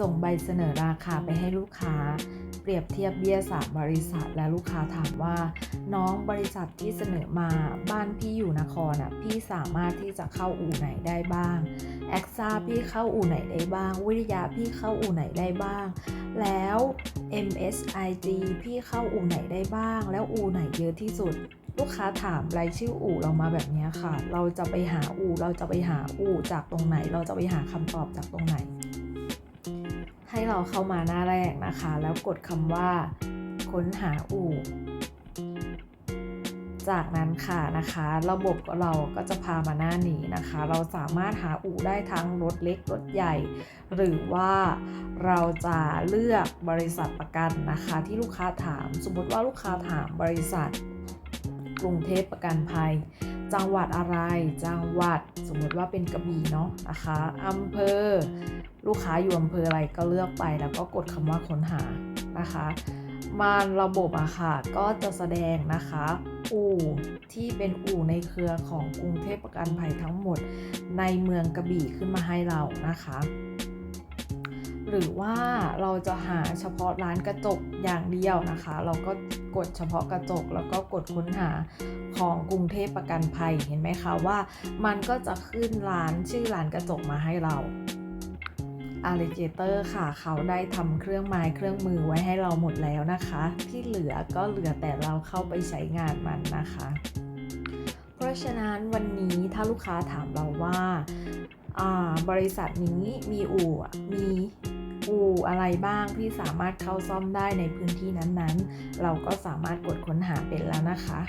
ส่งใบเสนอราคาไปให้ลูกค้า เปรียบเทียบเบี้ยสามบริษัทและลูกค้าถามว่า น้องบริษัทที่เสนอมาบ้านพี่อยู่นครอะพี่สามารถที่จะเข้าอู่ไหนได้บ้างแอคซ่าพี่เข้าอู่ไหนได้บ้าง วิทยาพี่เข้าอู่ไหนได้บ้าง แล้ว MSIG พี่เข้าอู่ไหนได้บ้าง แล้วอู่ไหนเยอะที่สุดลูกค้าถามรายชื่ออู่เรามาแบบนี้ค่ะ เราจะไปหาอู่ เราจะไปหาอู่จากตรงไหน เราจะไปหาคำตอบจากตรงไหน เราเข้ามาหน้าแรกนะคะ แล้วกดคำว่า ค้นหาอู่ จากนั้นค่ะนะคะ ระบบเราก็จะพามาหน้านี้นะคะ เราสามารถหาอู่ได้ทั้งรถเล็กรถใหญ่ หรือว่าเราจะเลือกบริษัทประกันนะคะ ที่ลูกค้าถาม สมมติว่าลูกค้าถามบริษัท กรุงเทพประกันภัย จังหวัดอะไร จังหวัด สมมติว่าเป็นกระบี่เนาะนะคะอำเภอ ลูกค้าอยู่อำเภออะไรก็เลือกไปแล้วก็กดคำว่าค้นหานะคะมาระบบอะค่ะ ก็จะแสดงนะคะ อู่ที่เป็นอู่ในเครือของกรุงเทพประกันภัยทั้งหมดในเมืองกระบี่ขึ้นมาให้เรานะคะ หรือว่าเราจะหาเฉพาะร้านกระจกอย่างเดียวนะคะ เราก็กดเฉพาะกระจกแล้วก็กดค้นหาของกรุงเทพประกันภัยเห็นไหมคะว่า มันก็จะขึ้นร้านชื่อร้านกระจกมาให้เรา Alligator ค่ะ เขาได้ทำเครื่องไม้เครื่องมือไว้ให้เราหมดแล้วนะคะ ที่เหลือก็เหลือแต่เราเข้าไปใช้งานมันนะคะ เพราะฉะนั้นวันนี้ถ้าลูกค้าถามเราว่า บริษัทนี้มีอู่มีอู่อะไรบ้างที่สามารถเข้าซ่อมได้ในพื้นที่นั้นๆ เราก็สามารถกดค้นหาเป็นแล้วนะคะ